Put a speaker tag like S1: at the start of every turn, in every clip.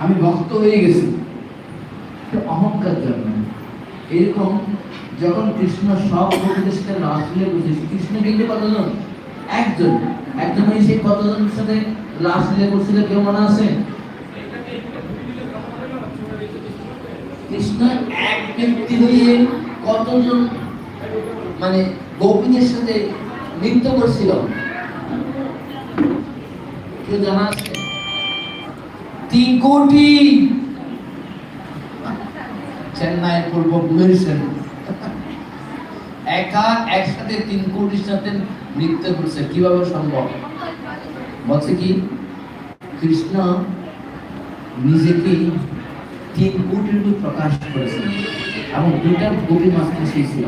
S1: আমি ভক্ত হয়ে গেছি। অহংকার জন্ম। এরকম যখন কৃষ্ণ সব সাথে লাস্ট বুঝেছে কৃষ্ণ কিন্তু কতজন? একজন। একজন হয়ে সেই কতজনের সাথে লাস্ট লীলা করছিল কেউ মনে আছে? কৃষ্ণ এক ব্যক্তি হয়ে কতজন মানে গোপীদের সাথে নৃত্য করছিল? কেউ জানা আছে? তিন কোটি। চেন্নাইয়ের পূর্ব বুঝেছেন একা একসাথে তিন কোটির সাথে নৃত্য করছে, কীভাবে সম্ভব? বলছে কি, কৃষ্ণ নিজেকে তিন কোটির প্রকাশ করেছেন এবং দুটা গোপী মাস্টার সেই ছিল।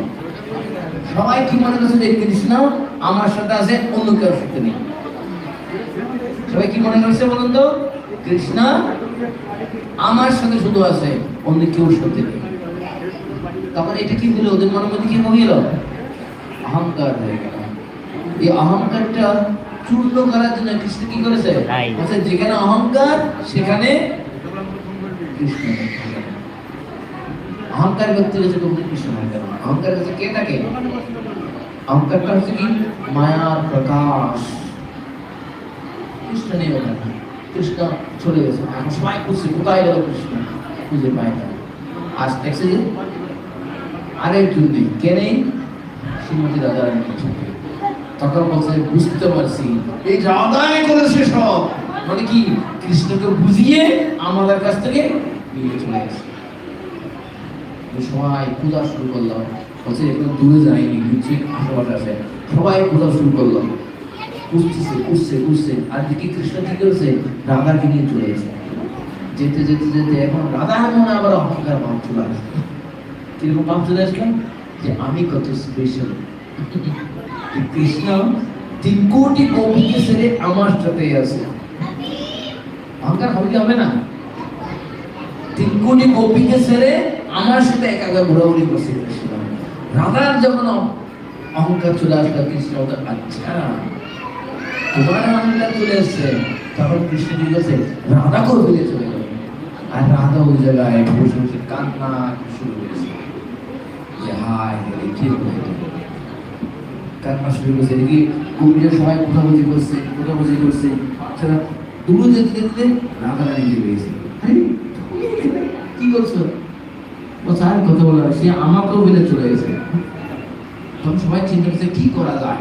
S1: সবাই কি মনে করছে যে কৃষ্ণ আমার সাথে আছে, অন্য কেউ সাথে নেই? সবাই কি মনে করছে বলুন তো? কৃষ্ণ আমার সাথে শুধু আছে অন্য কেউ সাথে নেই। তখন এটা কি হলো? ওদের মনের মধ্যে কি হয়ে গেল অহংকার হয়ে গেল। এই অহংকারটা চূর্ণ করার জন্য কৃষ্ণ কি করেছে। বলছে, যেখানে অহংকার সেখানে কৃষ্ণ। অহংকার করতে গেছে তোমাদের কৃষ্ণ? অহংকার কাছে কে থাকে অহংকারটা হচ্ছে কি? মায়ার প্রকাশ। কৃষ্ণ নেই ওখানে। কৃষ্ণ চলে গেছে। এখন সবাই খুঁজছে, কোথায় গেল কৃষ্ণ? খুঁজে পায় না। আজ দেখছে যে নেই। কে নেই? শ্রীমতী তখন বলছে, বুঝতে পারছি। এই করেছে সব মানে কি? কৃষ্ণকে বুঝিয়ে আমাদের কাছ থেকে নিয়ে চলে গেছে। সময় পূজা শুরু করল। বলছে দূরে যায়নি আশেপাশে আছে। সবাই পূজা শুরু করল। খুঁজতেছে খুঁজছে খুঁজছে আর দিকে কৃষ্ণ কি করেছে? রাধাকে নিয়ে চলে গেছে। যেতে যেতে যেতে এখন রাধার মনে আবার অহংকার ভাব চলে আসছে কীরকম ভাব চলে আসলো? যে আমি কত স্পেশাল কৃষ্ণ তিন কোটি কবিকে ছেড়ে আমার সাথে আছে। অহংকার হবে কি হবে না? তিন কোটি কবিকে ছেড়ে আমার সাথে একা ঘোরাঘুরি করছে রাধার যখন অহ- অহংকার চলে আসলো, কৃষ্ণ আচ্ছা তোমার অহংকার চলে এসছে। তখন কৃষ্ণ কি রাধা করে ফেলে চলে গেল। আর রাধা ওই জায়গায় বসে বসে কান্না শুরু করেছে। হায় কি কান্না শুরু করেছে। এদিকে কবিরা সবাই কোথাবুঝি করছে কোথাবুঝি করছে। সেটা দূরে যেতে যেতে রাধা রানী গেছে আরে, কি করছ? বলছে আর কথা বলা সে আমাকেও ফেলে চলে গেছে তখন সবাই চিন্তা করছে কি করা যায়?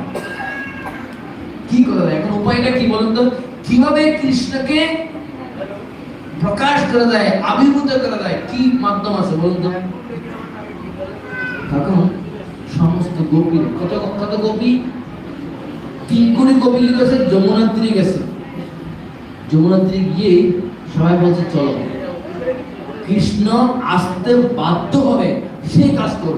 S1: কি করা যায় এখন উপায়টা কি বলুন তো? কীভাবে কৃষ্ণকে প্রকাশ করা যায় আবির্ভূত করা যায় কি মাধ্যম আছে বলুন তো? তখন সমস্ত গোপী, কত কত গোপী? তিন কোটি গোপী কি করেছে? যমুনার তীরে গেছে। যমুনার তীরে গিয়ে সবাই বলছে, চলো। কৃষ্ণ আসতে বাধ্য হবে সেই কাজ করবে।